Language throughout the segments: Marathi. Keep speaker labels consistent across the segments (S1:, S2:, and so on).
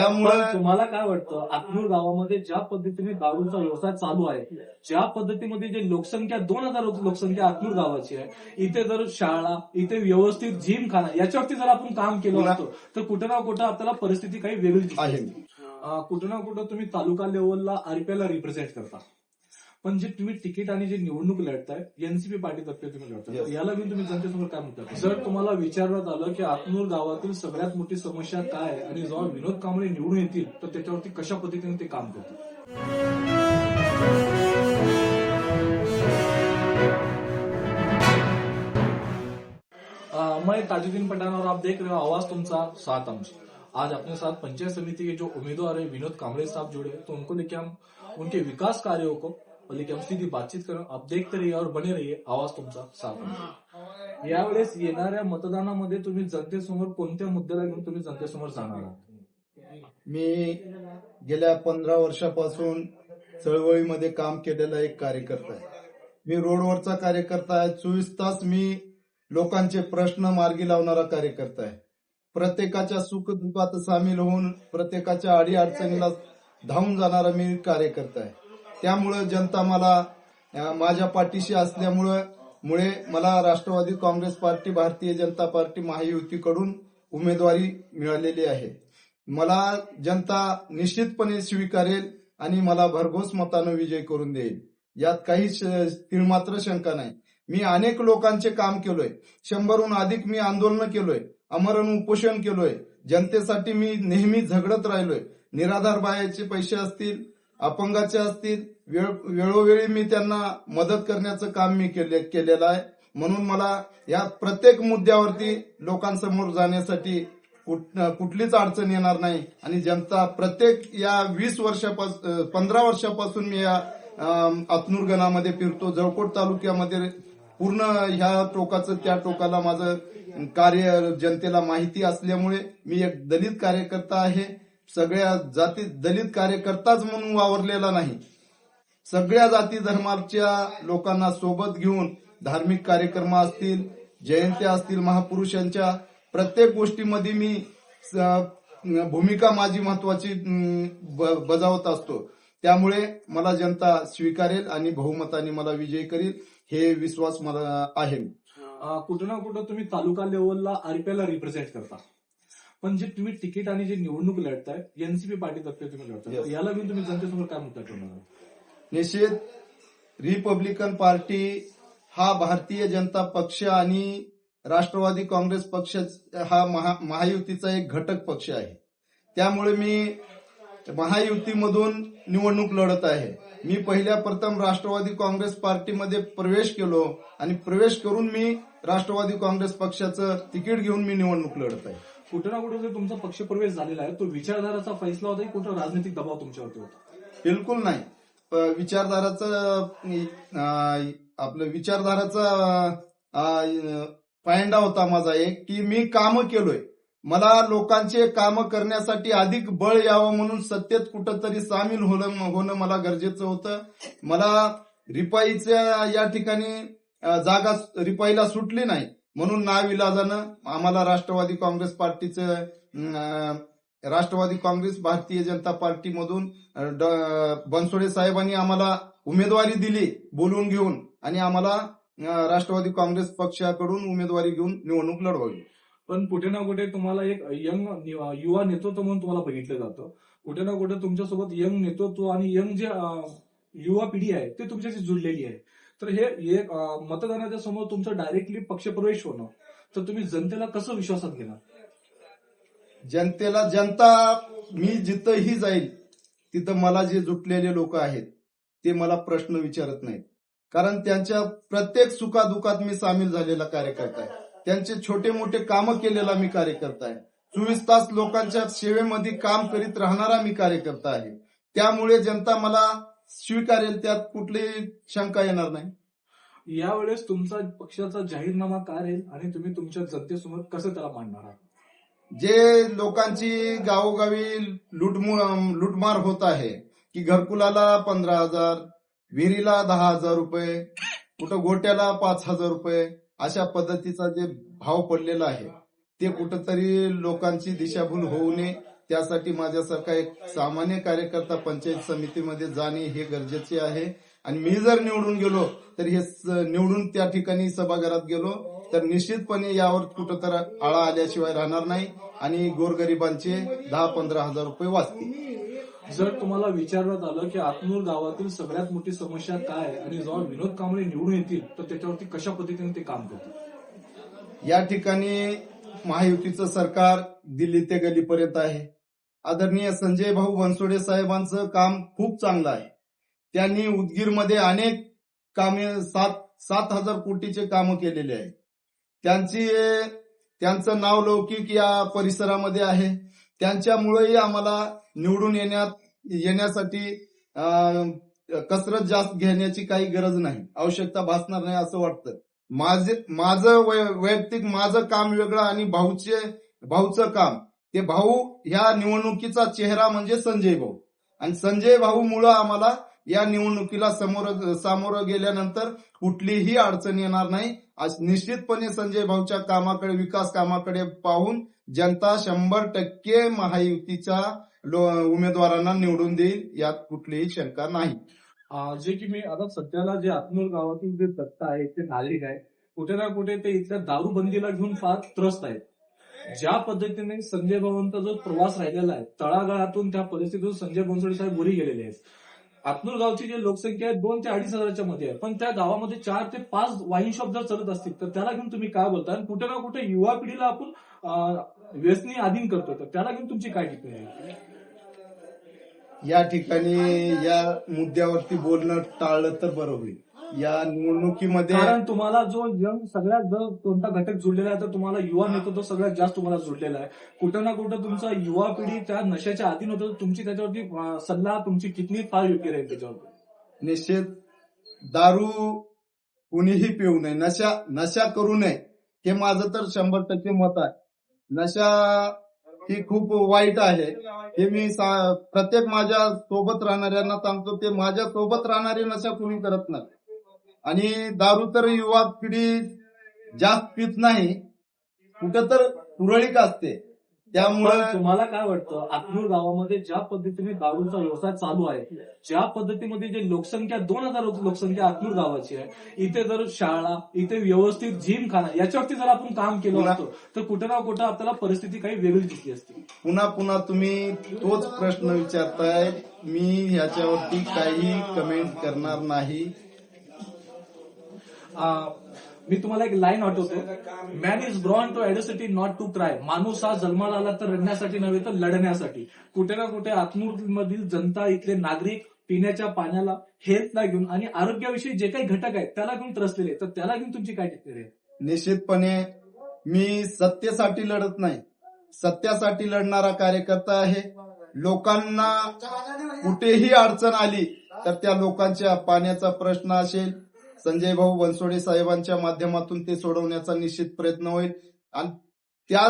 S1: त्यामुळे
S2: तुम्हाला काय वाटतं आत्मूर गावामध्ये ज्या पद्धतीने दारूचा व्यवसाय चालू आहे ज्या पद्धतीमध्ये जे लोकसंख्या दोन हजार लोकसंख्या आत्मूर गावाची आहे इथे जर शाळा इथे व्यवस्थित जिम खाना याच्यावरती जर आपण काम केलं होतं तर कुठं ना कुठं आपल्याला परिस्थिती काही वेगळी.
S1: आहे
S2: कुठं ना कुठं तुम्ही तालुका लेवलला आरपीआयला रिप्रेझेंट करता पण जे तुम्ही तिकीट आणि जे निवडणूक लढताय एनसीपी पार्टीतर्फे तुम्ही लढताय. याला घेऊन तुम्ही जनतेसमोर काय म्हणता जर तुम्हाला विचारण्यात आलं की आत्मूर गावातील सगळ्यात मोठी समस्या काय आणि जेव्हा विनोद कांबळे निवडून येतील तर त्याच्यावरती कशा पद्धतीने ते काम करतील? मैं ताजुद्दीन पठान और आप देख रहे हो आवाज तुमचा साथ आमची आज अपने साथ पंचायत समिति के जो उम्मीदवार है विनोद कांबळे साहब जुड़े तो उनको लेके हम उनके विकास कार्यों को लेके हम सीधी बातचीत करें आप देखते रहिए और बने रहिए आवाज तुमचा साथ आमचा यावेळेस येणाऱ्या मतदानामध्ये तुम्ही जनतेसमोर कोणत्या मुद्द्याला घेऊन तुम्ही जनतेसमोर जाणार आहात?
S1: मी गेल्या पंधरा वर्षापासून चळवळीमध्ये काम केलेला एक कार्यकर्ता आहे. मी रोडवरचा कार्यकर्ता आहे. चोवीस तास मी लोकांचे प्रश्न मार्गी लावणारा कार्यकर्ता आहे. प्रत्येकाच्या सुखदुःखात सामील होऊन प्रत्येकाच्या अडी अडचणीला धावून जाणारा मी कार्यकर्ता आहे. त्यामुळं जनता मला माझ्या पाठीशी असल्यामुळं मुळे मला राष्ट्रवादी काँग्रेस पार्टी भारतीय जनता पार्टी महायुतीकडून उमेदवारी मिळालेली आहे. मला जनता निश्चितपणे स्वीकारेल आणि मला भरघोस मतानं विजय करून देईल. यात काही श- तीळमात्र शंका नाही. मी अनेक लोकांचे काम केलोय. शंभरहून अधिक मी आंदोलन केलोय. अमरण उपोषण केलोय. जनतेसाठी मी नेहमी झगडत राहिलोय. निराधार बायाचे पैसे असतील अपंगाचे असतील वेळ वेळोवेळी मी त्यांना मदत करण्याचं काम मी केले केलेलं आहे. म्हणून मला या प्रत्येक मुद्द्यावरती लोकांसमोर जाण्यासाठी कुठ- कुठलीच अडचण येणार नाही. आणि जनता प्रत्येक या वीस वर्षापासून पंधरा वर्षापासून मी या अं, गणामध्ये फिरतो. जळकोट तालुक्यामध्ये पूर्ण ह्या टोकाचं त्या टोकाला माझं कार्य जनतेला माहिती असल्यामुळे मी एक दलित कार्यकर्ता आहे. सगळ्या जाती दलित कार्यकर्ताच म्हणून वावरलेला नाही. सगळ्या जाती धर्माच्या लोकांना सोबत घेऊन धार्मिक कार्यक्रम असतील जयंत्या असतील महापुरुषांच्या प्रत्येक गोष्टीमध्ये मी भूमिका माझी महत्वाची बजावत असतो. त्यामुळे मला जनता स्वीकारेल आणि बहुमताने मला विजय करील हे विश्वास मला आहे.
S2: कुठं ना कुठं तुम्ही तालुका लेवलला आरपीआयला रिप्रेझेंट करता. पण जे तुम्ही तिकीट आणि जे निवडणूक लढताय एनसीपी पार्टीतर्फे तुम्ही लढताय. याला घेऊन तुम्ही जनतेसमोर काय मुद्दा ठेवणार आहात?
S1: निश्चित रिपब्लिकन पार्टी हा भारतीय जनता पक्ष आणि राष्ट्रवादी काँग्रेस पक्ष हा महा महायुतीचा एक घटक पक्ष आहे त्यामुळे मी महायुतीमधून निवडणूक लढत आहे मी पहिल्या प्रथम राष्ट्रवादी काँग्रेस पार्टीमध्ये प्रवेश केलो आणि प्रवेश करून मी राष्ट्रवादी काँग्रेस पक्षाचं तिकीट घेऊन मी निवडणूक लढत आहे
S2: कुठं ना कुठं जो तुमचा पक्षप्रवेश झालेला आहे तो विचारधाराचा फैसला होता की कुठं राजनैतिक दबाव तुमच्यावरती होता?
S1: बिलकुल नाही. प- विचारधाराचं अं, आपलं विचारधाराचा अं, पायंडा होता माझा एक की मी काम केलोय. मला लोकांचे काम करण्यासाठी अधिक बळ यावं म्हणून सत्तेत कुठंतरी सामील होणं होणं मला गरजेचं होतं. मला रिपाईच्या या ठिकाणी अं, जागा रिपाईला सुटली नाही. म्हणून नाविलाजानं आम्हाला राष्ट्रवादी काँग्रेस पार्टीचं राष्ट्रवादी काँग्रेस भारतीय जनता पार्टीमधून बनसोडे साहेबांनी आम्हाला उमेदवारी दिली बोलवून घेऊन आणि आम्हाला राष्ट्रवादी काँग्रेस पक्षाकडून उमेदवारी घेऊन निवडणूक लढवावी.
S2: पण कुठे ना कुठे तुम्हाला एक यंग युवा नेतृत्व म्हणून तुम्हाला बघितलं जातं. कुठे ना कुठे तुमच्यासोबत यंग नेतृत्व आणि यंग जे युवा पिढी आहे ते तुमच्याशी जुळलेली आहे. तर हे एक मतदानाच्या समोर तुमचं डायरेक्टली पक्षप्रवेश होणं. तर तुम्ही जनतेला कसं विश्वासात घेणार?
S1: जनतेला जनता मी जिथंही जाईल तिथं मला जे जुटलेले लोक आहेत ते मला प्रश्न विचारत नाहीत. कारण त्यांच्या प्रत्येक सुखादुखात मी सामील झालेला कार्यकर्ता आहे. त्यांचे छोटे मोठे कामं केलेला मी कार्यकर्ता आहे. चोवीस तास लोकांच्या सेवेमध्ये काम करीत राहणारा मी कार्यकर्ता आहे. त्यामुळे जनता मला स्वीकारेल त्यात कुठलीही शंका येणार नाही.
S2: यावेळेस तुमचा पक्षाचा जाहीरनामा काय राहील आणि तुम्ही तुमच्या जनतेसमोर कसं त्याला मांडणार आहात?
S1: जे लोकांची गावोगावी लुटमु- लुटमार होत आहे की घरकुलाला पंधरा हजार विहिरीला दहा हजार रुपये कुठं गोट्याला पाच हजार रुपये अशा पद्धतीचा जे भाव पडलेला आहे ते कुठंतरी लोकांची दिशाभूल होऊ नये. त्यासाठी माझ्यासारखा एक सामान्य कार्यकर्ता पंचायत समितीमध्ये जाणे हे गरजेचे आहे. आणि मी जर निवडून गेलो तर हे निवडून त्या ठिकाणी सभागृहात गेलो तर निश्चितपणे यावर कुठंतर आळा आल्याशिवाय राहणार नाही आणि गोरगरिबांचे दहा पंधरा हजार रुपये वाचतील.
S2: जर तुम्हाला विचारण्यात आलं की आतनूर गावातील सगळ्यात मोठी समस्या काय आहे आणि जेव्हा विनोद कांबळे निवडून येतील तर त्याच्यावरती कशा पद्धतीने ते काम करतील?
S1: या ठिकाणी महायुतीचं सरकार दिल्ली ते गलीपर्यंत आहे. आदरणीय संजय भाऊ बनसोडे साहेबांचं काम खूप चांगलं आहे. त्यांनी उदगीरमध्ये अनेक कामे सात सात हजार कोटीचे कामं केलेले आहे त्यांची त्यांचं नाव लौकिक या परिसरामध्ये आहे. त्यांच्यामुळेही आम्हाला निवडून येण्यात येण्यासाठी कसरत जास्त घेण्याची काही गरज नाही. आवश्यकता भासणार नाही असं वाटतं. माझे माझं वैयक्तिक माझं काम वेगळं आणि भाऊचे भाऊचं काम. ते भाऊ ह्या निवडणुकीचा चेहरा म्हणजे संजय भाऊ. आणि संजय भाऊ मुळे आम्हाला या निवडणुकीला समोर सामोरं गेल्यानंतर कुठलीही अडचण येणार नाही. आज निश्चितपणे संजय भाऊच्या कामाकडे विकास कामाकडे पाहून जनता शंभर टक्के महायुतीच्या उमेदवारांना निवडून देईल यात कुठलीही शंका नाही.
S2: जे की मी आता सध्याला जे आत्मूर गावातील जे दत्त आहे ते नागरिक आहे कुठे ना कुठे ते इथल्या दारूबंदीला घेऊन फार त्रस्त आहेत. ज्या पद्धतीने संजय भाऊंचा जो प्रवास राहिलेला आहे तळागाळातून त्या परिस्थितीतून संजय बनसोडे साहेब वरी गेलेले आहेत. आतनूर गावची जी लोकसंख्या आहे दोन ते अडीच हजाराच्या मध्ये आहे. पण त्या गावामध्ये चार ते पाच वाईन शॉप जर चालत असतील तर त्याला घेऊन तुम्ही काय बोलता? आणि कुठे ना कुठे युवा पिढीला आपण व्यसनी अधीन करतो तर त्याला घेऊन तुमची काय टिप्पणी आहे?
S1: या ठिकाणी या मुद्द्यावरती बोलणं टाळलं तर बरं होईल. या निवडणुकीमध्ये
S2: कारण तुम्हाला जो यंग सगळ्यात जर कोणता घटक जुळलेला आहे तर तुम्हाला युवा नेतृत्व सगळ्यात जास्त तुम्हाला जुळलेला आहे. कुठं ना कुठं तुमचा युवा पिढी त्या नशाच्या अधीन होतं तुमची त्याच्यावरती अं, सल्ला तुमची कितनी फार योग्य राहील त्याच्यावर
S1: निश्चित. दारू कुणीही पिऊ नये. नशा नशा करू नये. हे माझं तर शंभर टक्के मत आहे. नशा ही खूप वाईट आहे. हे मी सा- प्रत्येक माझ्या सोबत राहणाऱ्यांना सांगतो ते माझ्या सोबत राहणारी नशा कुणी करत नाही. आणि दारू तर युवा पिढी जास्त पित नाही. कुठं तर तुरळीक असते. त्यामुळे
S2: तुम्हाला काय वाटतं आतनूर गावामध्ये ज्या पद्धतीने दारूचा व्यवसाय चालू आहे ज्या पद्धतीमध्ये जे लोकसंख्या दोन हजार लोकसंख्या आतनूर गावाची आहे इथे जर शाळा इथे व्यवस्थित जिम खाना याच्यावरती जर आपण काम केलं होतं तर कुठे ना कुठं आपल्याला परिस्थिती काही वेगळी दिसली असती.
S1: पुन्हा पुन्हा तुम्ही तोच प्रश्न विचारताय. मी ह्याच्यावरती काही कमेंट करणार नाही.
S2: मी तुम्हाला एक लाईन आठवतो. Man is born to audacity not to try माणूस हा जन्माला आला तर रडण्यासाठी नव्हे तर लढण्यासाठी. कुठे ना कुठे आतनूर मधील जनता इथले नागरिक पिण्याच्या पाण्याला हेल्थला घेऊन आणि आरोग्याविषयी जे काही घटक आहेत त्याला घेऊन त्रसलेले तर त्याला घेऊन तुमची काय टिप्पणी आहे?
S1: निश्चितपणे मी सत्तेसाठी लढत नाही. सत्यासाठी लढणारा कार्यकर्ता आहे. लोकांना कुठेही अडचण आली तर त्या लोकांच्या पाण्याचा प्रश्न असेल संजय भाऊ बनसोडे साहेबांच्या माध्यमातून ते सोडवण्याचा निश्चित प्रयत्न होईल. आणि त्या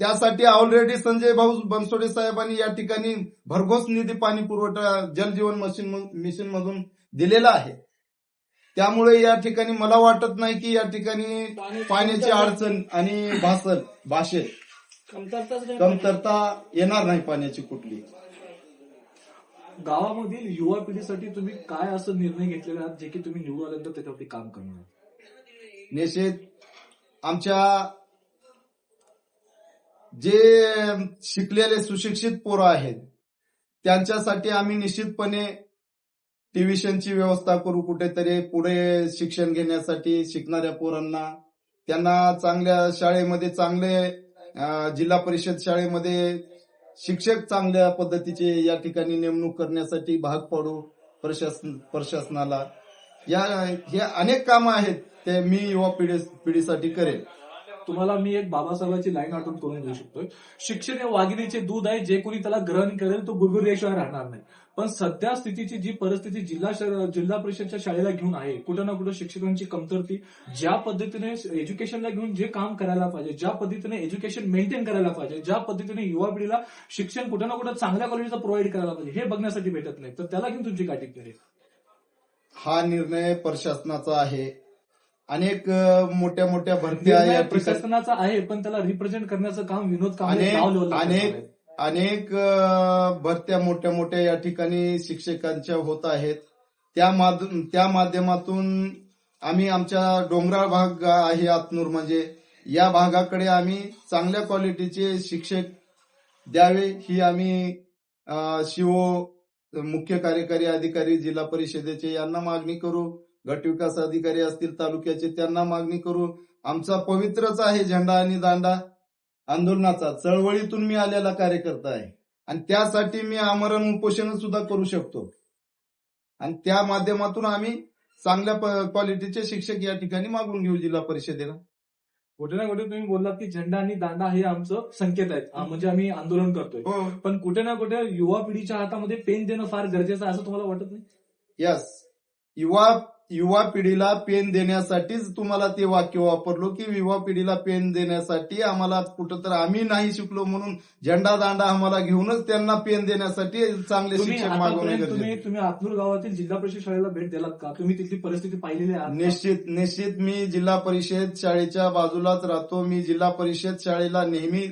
S1: त्यासाठी ऑलरेडी संजय भाऊ बनसोडे साहेबांनी या ठिकाणी भरघोस निधी पाणी पुरवठा जलजीवन मशीन मिशन मधून दिलेला आहे. त्यामुळे या ठिकाणी मला वाटत नाही की या ठिकाणी पाण्याची अडचण आणि भासल भाषेत कमतरता येणार नाही पाण्याची कुठली.
S2: गावामधील युवा पिढीसाठी तुम्ही काय असं निर्णय घेतलेले आहात? जे की तुम्ही निवडून आल्यानंतर त्याच्यावरती काम करणार
S1: निश्चित. आमच्या जे शिकलेले सुशिक्षित पोरं आहेत त्यांच्यासाठी आम्ही निश्चितपणे ट्युशनची व्यवस्था करू कुठेतरी. पुढे शिक्षण घेण्यासाठी शिकणाऱ्या पोरांना त्यांना चांगल्या शाळेमध्ये चांगले जिल्हा परिषद शाळेमध्ये शिक्षक चांगल्या पद्धतीचे या ठिकाणी नेमणूक करण्यासाठी भाग पाडू प्रशासन प्रशासनाला. या हे अनेक कामं आहेत ते मी युवा पिढी पिढीसाठी करेन.
S2: तुम्हाला मी एक बाबासाहेबाची लाईन आठवण करून देऊ शकतोय. शिक्षण हे वाघिणीचे दूध आहे जे कोणी त्याला ग्रहण करेल तो गुरगुरल्याशिवाय राहणार नाही. पण सध्या स्थितीची जी परिस्थिती जिल्हा जिल्हा परिषदच्या शाळेला घेऊन आहे कुठं ना कुठं शिक्षकांची कमतरती ज्या पद्धतीने एज्युकेशनला घेऊन जे काम करायला पाहिजे ज्या पद्धतीने एज्युकेशन मेंटेन करायला पाहिजे ज्या पद्धतीने युवा पिढीला शिक्षण कुठं ना कुठं चांगल्या कॉलेजचं प्रोव्हाइड करायला पाहिजे हे बघण्यासाठी भेटत नाही. तर त्याला घेऊन तुमची काय करेल
S1: हा निर्णय प्रशासनाचा आहे. अनेक मोठ्या मोठ्या भरत्या या
S2: प्रशासनाचा आहे पण त्याला रिप्रेझेंट करण्याचं काम विनोद कांबळे
S1: अनेक अनेक भरत्या मोठ्या मोठ्या या ठिकाणी शिक्षकांच्या होत आहेत. त्या त्या माध्यमातून आम्ही आमच्या डोंगराळ भाग आहे आतनूर म्हणजे या भागाकडे आम्ही चांगल्या क्वालिटीचे शिक्षक द्यावे ही आम्ही शिओ मुख्य कार्यकारी अधिकारी जिल्हा परिषदेचे यांना मागणी करू. गट विकास अधिकारी असतील तालुक्याचे त्यांना मागणी करू आमचा पवित्रच आहे झेंडा आणि दांडा. आंदोलनाचा चळवळीतून मी आलेला कार्यकर्ता आहे. आणि त्यासाठी मी आमरण उपोषण सुद्धा करू शकतो. आणि त्या माध्यमातून आम्ही चांगल्या क्वालिटीचे शिक्षक या ठिकाणी मागून घेऊ जिल्हा परिषदेला.
S2: कुठे ना कुठे तुम्ही बोललात की झेंडा आणि दांडा हे आमचं संकेत आहेत. म्हणजे आम्ही आंदोलन करतोय.
S1: हो.
S2: पण कुठे ना कुठे युवा पिढीच्या हातामध्ये पेन देणं फार गरजेचं आहे असं तुम्हाला वाटत नाही?
S1: यस युवा युवा पिढीला पेन देण्यासाठीच तुम्हाला ते वाक्य वापरलो की युवा पिढीला पेन देण्यासाठी आम्हाला कुठं तर आम्ही नाही शिकलो म्हणून झेंडा दांडा आम्हाला घेऊनच त्यांना पेन देण्यासाठी चांगले मागवणे
S2: आतापर्यंत
S1: गरजेचे
S2: तुम्ही तुम्ही आतनूर गावातील जिल्हा परिषद शाळेला भेट दिलात का? तुम्ही तिथली परिस्थिती पाहिलेली आहे?
S1: निश्चित निश्चित मी जिल्हा परिषद शाळेच्या बाजूलाच राहतो. मी जिल्हा परिषद शाळेला नेहमी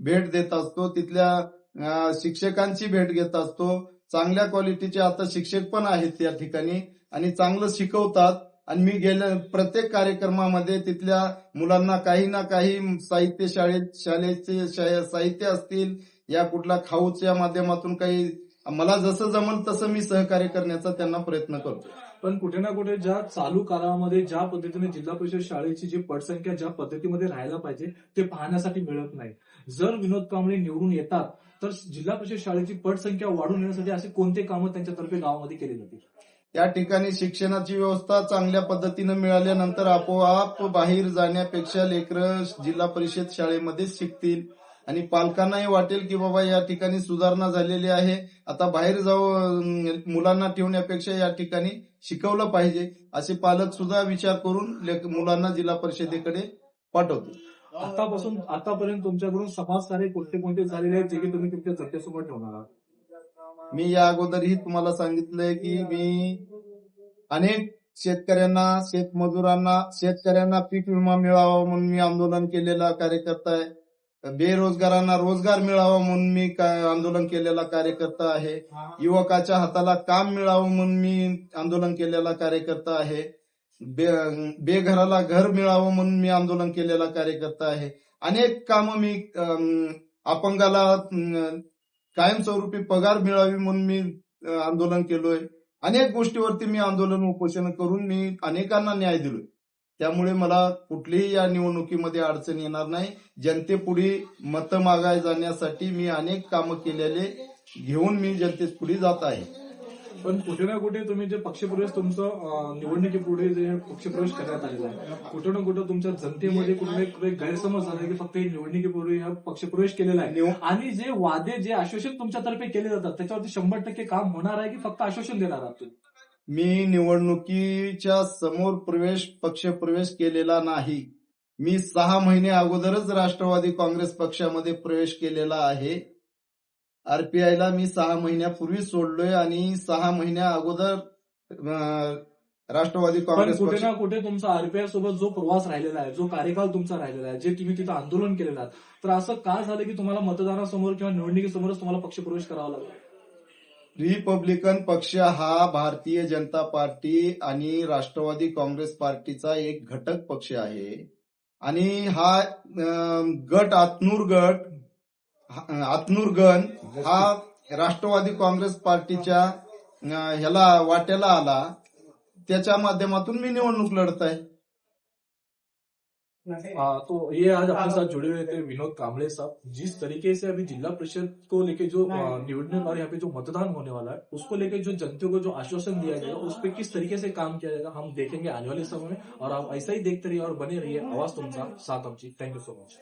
S1: भेट देत असतो. तिथल्या शिक्षकांची भेट घेत असतो. चांगल्या क्वालिटीचे आता शिक्षक पण आहेत त्या ठिकाणी. आणि चांगलं शिकवतात. आणि मी गेल्या प्रत्येक कार्यक्रमामध्ये तिथल्या मुलांना काही ना काही साहित्य शाळेत शाळेचे साहित्य असतील या कुठल्या खाऊच्या माध्यमातून काही मला जसं जमल तसं मी सहकार्य करण्याचा त्यांना प्रयत्न करतो.
S2: पण कुठे ना कुठे ज्या चालू काळामध्ये ज्या पद्धतीने जिल्हा परिषद शाळेची जी पटसंख्या ज्या पद्धतीमध्ये राहायला पाहिजे ते पाहण्यासाठी मिळत नाही. जर विनोद कांबळे निवडून येतात तर जिल्हा परिषद शाळेची पटसंख्या वाढून येण्यासाठी असे कोणते कामं त्यांच्यातर्फे गावामध्ये केली जातील?
S1: या ठिकाणी शिक्षणाची व्यवस्था चांगल्या पद्धतीनं मिळाल्यानंतर आपोआप बाहेर जाण्यापेक्षा लेकर जिल्हा परिषद शाळेमध्ये शिकतील. आणि पालकांनाही वाटेल की बाबा या ठिकाणी सुधारणा झालेली आहे. आता बाहेर जाऊ मुलांना ठेवण्यापेक्षा या ठिकाणी शिकवलं पाहिजे असे पालक सुद्धा विचार करून मुलांना जिल्हा परिषदेकडे पाठवतील.
S2: आतापासून आतापर्यंत तुमच्याकडून समाजकार्य कोणते कोणते झालेले आहेत जे की तुम्ही तुमच्या जनतेसमोर ठेवणार आहात?
S1: मी या अगोदरही तुम्हाला सांगितलंय की मी अनेक शेतकऱ्यांना शेतमजुरांना शेतकऱ्यांना पीक विमा मिळावा म्हणून मी आंदोलन केलेला कार्यकर्ता आहे. बेरोजगारांना रोजगार मिळावा म्हणून मी आंदोलन केलेला कार्यकर्ता आहे. युवकाच्या हाताला काम मिळावं म्हणून मी आंदोलन केलेला कार्यकर्ता आहे. बे- बेघराला घर मिळावं म्हणून मी आंदोलन केलेला कार्यकर्ता आहे. अनेक कामं मी अपंगाला कायमस्वरूपी पगार मिळावी म्हणून मी आंदोलन केलोय. अनेक गोष्टीवरती मी आंदोलन उपोषण करून मी अनेकांना न्याय दिलोय. त्यामुळे मला कुठलीही या निवडणुकीमध्ये अडचण येणार नाही. जनतेपुढे मतं मागाय जाण्यासाठी मी अनेक कामं केलेले घेऊन मी जनतेपुढे जात आहे.
S2: पण कुठे ना कुठे तुम्ही जे पक्षप्रवेश तुमचं निवडणुकीपुढे जे पक्षप्रवेश करण्यात आलेला आहे कुठे ना कुठे तुमच्या जनतेमध्ये कुठे गैरसमज झाला की फक्त निवडणुकीपूर्वी हा पक्षप्रवेश केलेला आहे. आणि जे वादे जे आश्वासन तुमच्यातर्फे केले जातात त्याच्यावरती शंभर टक्के काम होणार आहे की फक्त आश्वासन देणार आहात
S1: मी निवडणुकीच्या समोर प्रवेश पक्ष प्रवेश केलेला नाही. मी सहा महिने अगोदरच राष्ट्रवादी काँग्रेस पक्षामध्ये प्रवेश केलेला आहे. आरपीआयला मी सहा महिन्यापूर्वी सोडलोय आणि सहा महिन्या अगोदर राष्ट्रवादी काँग्रेस
S2: कुठे
S1: पक्ष
S2: ना कुठे तुमचा आरपीआय सोबत जो प्रवास राहिलेला आहे जो कार्यकाळ तुमचा राहिलेला आहे जे तुम्ही तिथं आंदोलन केलेलं आहे तर असं का झालं की तुम्हाला मतदारासमोर किंवा निवडणुकीसमोरच तुम्हाला पक्षप्रवेश करावा लागला?
S1: रिपब्लिकन पक्ष हा भारतीय जनता पार्टी आणि राष्ट्रवादी काँग्रेस पार्टीचा एक घटक पक्ष आहे. आणि हा गट आतनूर गट आतनूर गण हा राष्ट्रवादी काँग्रेस पार्टीच्या ह्याला वाट्याला आला. त्याच्या माध्यमातून मी निवडणूक लढत आहे.
S2: हाँ, तो ये आज अपने साथ जुड़े हुए थे विनोद कांबळे साहब. जिस तरीके से अभी जिला परिषद को लेके जो निवडणूक और यहाँ पे जो मतदान होने वाला है उसको लेके जो जनता को जो आश्वासन दिया जाएगा उस पर किस तरीके से काम किया जाएगा हम देखेंगे आने वाले समय में। और आप ऐसा ही देखते रहिए और बने रहिए आवाज़ तुमचा साथ आमची थँक्यू सो मच